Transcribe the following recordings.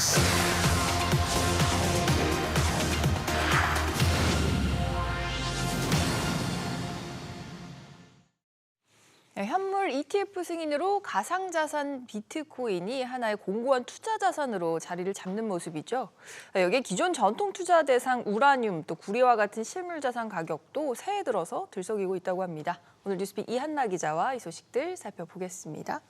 네, 현물 ETF 승인으로 가상자산 비트코인이 하나의 공고한 투자 자산으로 자리를 잡는 모습이죠. 네, 여기에 기존 전통 투자 대상 우라늄 또 구리와 같은 실물 자산 가격도 새해 들어서 들썩이고 있다고 합니다. 오늘 뉴스픽 이한나 기자와 이 소식들 살펴보겠습니다.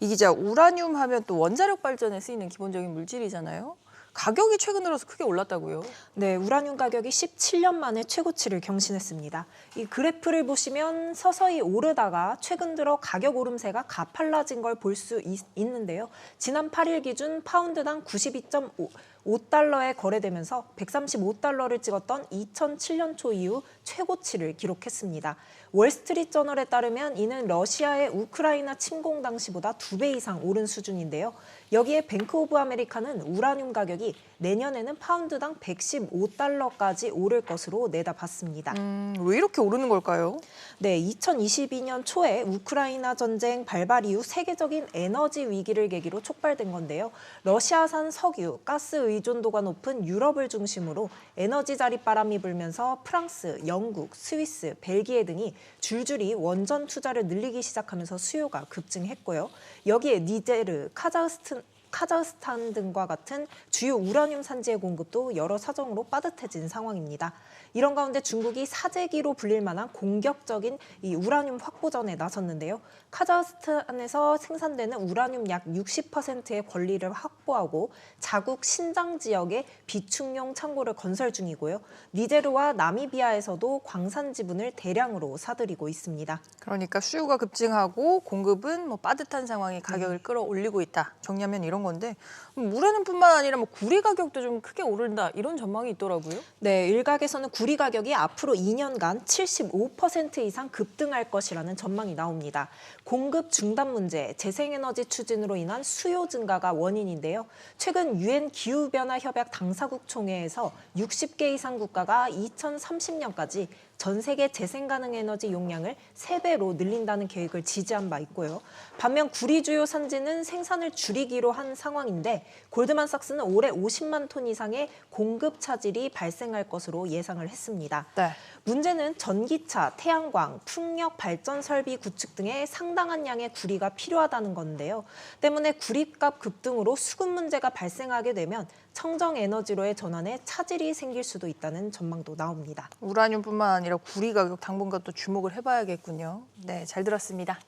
이 기자, 우라늄 하면 또 원자력 발전에 쓰이는 기본적인 물질이잖아요. 가격이 최근 들어서 크게 올랐다고요. 네, 우라늄 가격이 17년 만에 최고치를 경신했습니다. 이 그래프를 보시면 서서히 오르다가 최근 들어 가격 오름세가 가팔라진 걸 볼 수 있는데요. 지난 8일 기준 파운드당 92.5 5달러에 거래되면서 135달러를 찍었던 2007년 초 이후 최고치를 기록했습니다. 월스트리트 저널에 따르면 이는 러시아의 우크라이나 침공 당시보다 두 배 이상 오른 수준인데요. 여기에 뱅크 오브 아메리카는 우라늄 가격이 내년에는 파운드당 115달러까지 오를 것으로 내다봤습니다. 음, 왜 이렇게 오르는 걸까요? 네, 2022년 초에 우크라이나 전쟁 발발 이후 세계적인 에너지 위기를 계기로 촉발된 건데요. 러시아산 석유, 가스 의존도가 높은 유럽을 중심으로 에너지 자립바람이 불면서 프랑스, 영국, 스위스, 벨기에 등이 줄줄이 원전 투자를 늘리기 시작하면서 수요가 급증했고요. 여기에 니제르, 카자흐스탄 카자흐스탄 등과 같은 주요 우라늄 산지의 공급도 여러 사정으로 빠듯해진 상황입니다. 이런 가운데 중국이 사재기로 불릴 만한 공격적인 이 우라늄 확보전에 나섰는데요. 카자흐스탄에서 생산되는 우라늄 약 60%의 권리를 확보하고 자국 신장 지역에 비축용 창고를 건설 중이고요. 니제르와 나미비아에서도 광산 지분을 대량으로 사들이고 있습니다. 그러니까 수요가 급증하고 공급은 뭐 빠듯한 상황이 가격을 끌어올리고 있다. 정리하면 이런 건데 우라늄뿐만 아니라 뭐 구리 가격도 좀 크게 오른다 이런 전망이 있더라고요. 네, 일각에서는 구리 가격이 앞으로 2년간 75% 이상 급등할 것이라는 전망이 나옵니다. 공급 중단 문제, 재생에너지 추진으로 인한 수요 증가가 원인인데요. 최근 유엔 기후변화 협약 당사국 총회에서 60개 이상 국가가 2030년까지 전 세계 재생 가능 에너지 용량을 3배로 늘린다는 계획을 지지한 바 있고요. 반면 구리 주요 산지는 생산을 줄이기로 한 상황인데 골드만삭스는 올해 50만 톤 이상의 공급 차질이 발생할 것으로 예상을 했습니다. 네. 문제는 전기차, 태양광, 풍력 발전 설비 구축 등의 상당한 양의 구리가 필요하다는 건데요. 때문에 구리값 급등으로 수급 문제가 발생하게 되면 청정 에너지로의 전환에 차질이 생길 수도 있다는 전망도 나옵니다. 우라늄뿐만 아니라 구리 가격 당분간 또 주목을 해봐야겠군요. 네, 잘 들었습니다.